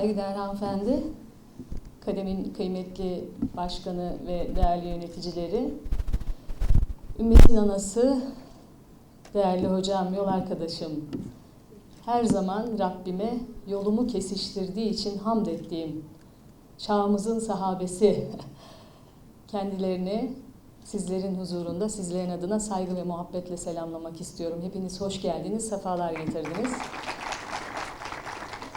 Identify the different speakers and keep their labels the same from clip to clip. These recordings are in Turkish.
Speaker 1: Saygıdeğer hanımefendi, kademin kıymetli başkanı ve değerli yöneticileri, ümmetin anası, değerli hocam, yol arkadaşım, her zaman Rabbime yolumu kesiştirdiği için hamd ettiğim çağımızın sahabesi kendilerini sizlerin huzurunda, sizlerin adına saygı ve muhabbetle selamlamak istiyorum. Hepiniz hoş geldiniz, sefalar getirdiniz.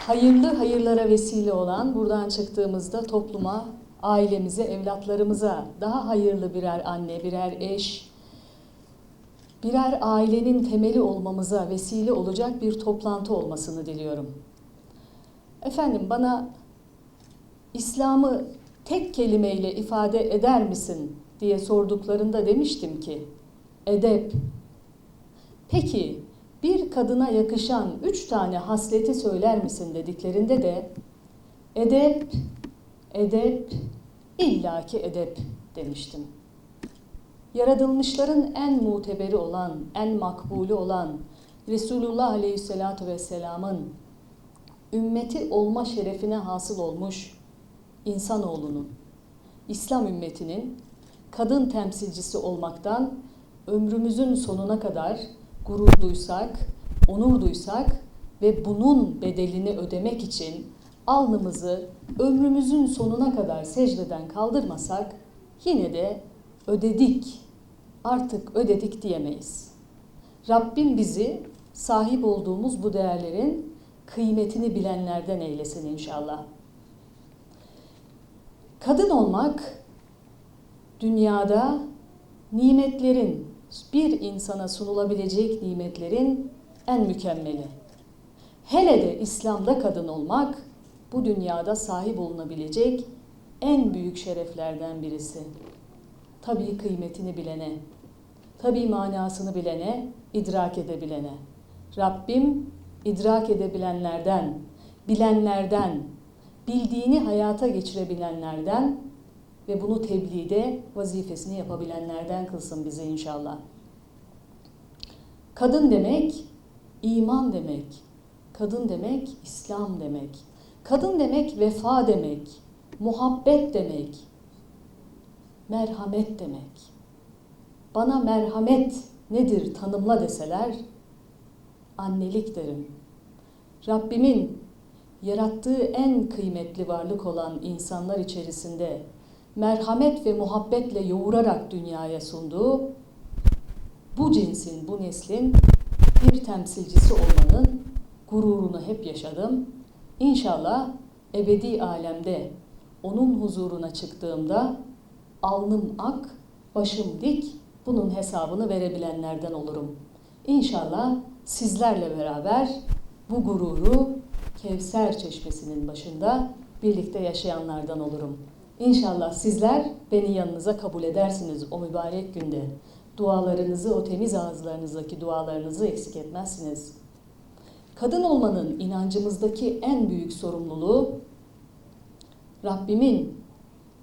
Speaker 1: Hayırlı hayırlara vesile olan, buradan çıktığımızda topluma, ailemize, evlatlarımıza daha hayırlı birer anne, birer eş, birer ailenin temeli olmamıza vesile olacak bir toplantı olmasını diliyorum. Efendim bana İslam'ı tek kelimeyle ifade eder misin diye sorduklarında demiştim ki edep. Peki bir kadına yakışan üç tane hasleti söyler misin dediklerinde de edep, edep, illaki edep demiştim. Yaratılmışların en muteberi olan, en makbulü olan Resulullah Aleyhisselatü Vesselam'ın ümmeti olma şerefine hasıl olmuş insanoğlunun, İslam ümmetinin kadın temsilcisi olmaktan ömrümüzün sonuna kadar gurur duysak, onur duysak ve bunun bedelini ödemek için alnımızı ömrümüzün sonuna kadar secdeden kaldırmasak yine de ödedik, artık ödedik diyemeyiz. Rabbim bizi sahip olduğumuz bu değerlerin kıymetini bilenlerden eylesin inşallah. Kadın olmak dünyada nimetlerin, bir insana sunulabilecek nimetlerin en mükemmeli. Hele de İslam'da kadın olmak bu dünyada sahip olunabilecek en büyük şereflerden birisi. Tabii kıymetini bilene, tabii manasını bilene, idrak edebilene. Rabbim idrak edebilenlerden, bilenlerden, bildiğini hayata geçirebilenlerden ve bunu tebliğde vazifesini yapabilenlerden kılsın bizi inşallah. Kadın demek iman demek. Kadın demek İslam demek. Kadın demek vefa demek. Muhabbet demek. Merhamet demek. Bana merhamet nedir tanımla deseler annelik derim. Rabbimin yarattığı en kıymetli varlık olan insanlar içerisinde merhamet ve muhabbetle yoğurarak dünyaya sunduğu bu cinsin, bu neslin bir temsilcisi olmanın gururunu hep yaşadım. İnşallah ebedi alemde onun huzuruna çıktığımda alnım ak, başım dik bunun hesabını verebilenlerden olurum. İnşallah sizlerle beraber bu gururu Kevser Çeşmesi'nin başında birlikte yaşayanlardan olurum. İnşallah sizler beni yanınıza kabul edersiniz o mübarek günde. Dualarınızı, o temiz ağızlarınızdaki dualarınızı eksik etmezsiniz. Kadın olmanın inancımızdaki en büyük sorumluluğu Rabbimin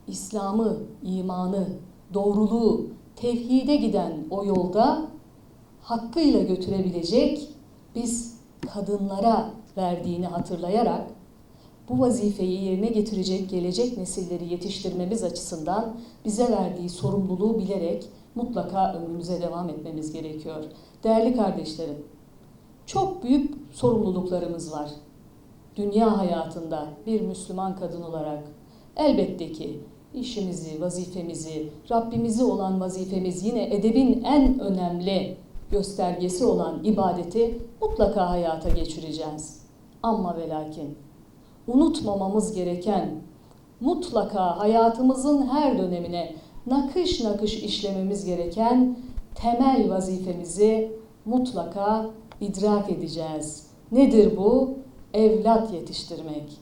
Speaker 1: İslam'ı, imanı, doğruluğu, tevhide giden o yolda hakkıyla götürebilecek biz kadınlara verdiğini hatırlayarak bu vazifeyi yerine getirecek gelecek nesilleri yetiştirmemiz açısından bize verdiği sorumluluğu bilerek mutlaka ömrümüze devam etmemiz gerekiyor. Değerli kardeşlerim, çok büyük sorumluluklarımız var. Dünya hayatında bir Müslüman kadın olarak elbette ki işimizi, vazifemizi, Rabbimizi olan vazifemiz yine edebin en önemli göstergesi olan ibadeti mutlaka hayata geçireceğiz. Ama ve lakin unutmamamız gereken mutlaka hayatımızın her dönemine nakış nakış işlememiz gereken temel vazifemizi mutlaka idrak edeceğiz. Nedir bu? Evlat yetiştirmek.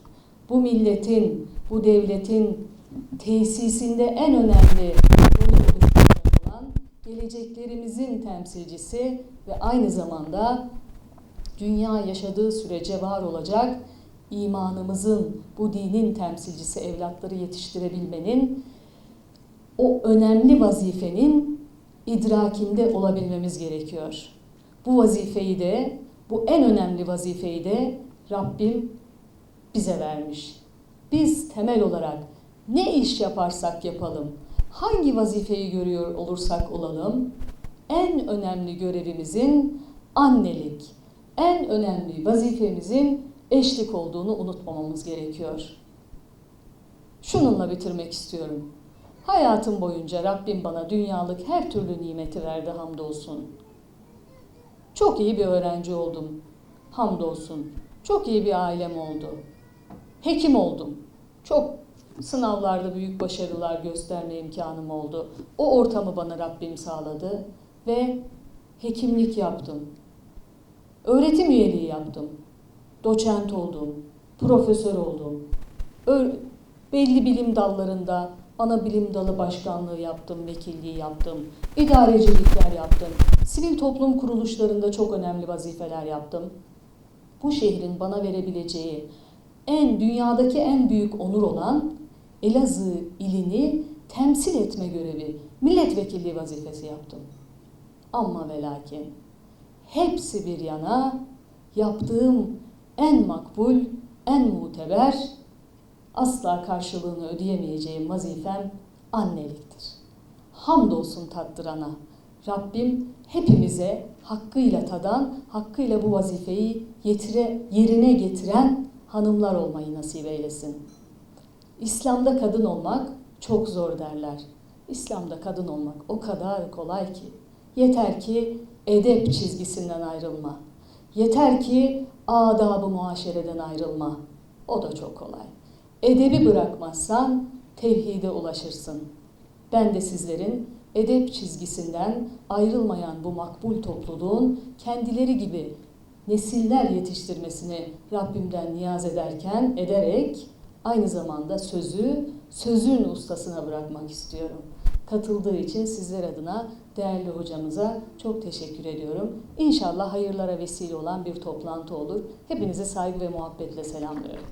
Speaker 1: Bu milletin, bu devletin tesisinde en önemli olan geleceklerimizin temsilcisi ve aynı zamanda dünya yaşadığı sürece var olacak imanımızın, bu dinin temsilcisi evlatları yetiştirebilmenin o önemli vazifenin idrakinde olabilmemiz gerekiyor. Bu vazifeyi de, bu en önemli vazifeyi de Rabbim bize vermiş. Biz temel olarak ne iş yaparsak yapalım, hangi vazifeyi görüyor olursak olalım, en önemli görevimizin annelik, en önemli vazifemizin eşlik olduğunu unutmamamız gerekiyor. Şununla bitirmek istiyorum. Hayatım boyunca Rabbim bana dünyalık her türlü nimeti verdi hamdolsun. Çok iyi bir öğrenci oldum. Hamdolsun. Çok iyi bir ailem oldu. Hekim oldum. Çok sınavlarda büyük başarılar gösterme imkanım oldu. O ortamı bana Rabbim sağladı ve hekimlik yaptım. Öğretim üyeliği yaptım. Doçent oldum. Profesör oldum. Belli bilim dallarında ana bilim dalı başkanlığı yaptım, vekilliği yaptım, idarecilikler yaptım, sivil toplum kuruluşlarında çok önemli vazifeler yaptım. Bu şehrin bana verebileceği en dünyadaki en büyük onur olan Elazığ ilini temsil etme görevi, milletvekilliği vazifesi yaptım. Ama ve lakin hepsi bir yana yaptığım en makbul, en muteber, asla karşılığını ödeyemeyeceğim vazifem anneliktir. Hamdolsun tattırana. Rabbim hepimize hakkıyla tadan, hakkıyla bu vazifeyi yetire, yerine getiren hanımlar olmayı nasip eylesin. İslam'da kadın olmak çok zor derler. İslam'da kadın olmak o kadar kolay ki. Yeter ki edep çizgisinden ayrılma. Yeter ki adab-ı muaşereden ayrılma. O da çok kolay. Edebi bırakmazsan tevhide ulaşırsın. Ben de sizlerin edep çizgisinden ayrılmayan bu makbul topluluğun kendileri gibi nesiller yetiştirmesini Rabbimden niyaz ederken ederek aynı zamanda sözü sözün ustasına bırakmak istiyorum. Katıldığı için sizler adına değerli hocamıza çok teşekkür ediyorum. İnşallah hayırlara vesile olan bir toplantı olur. Hepinizi saygı ve muhabbetle selamlıyorum.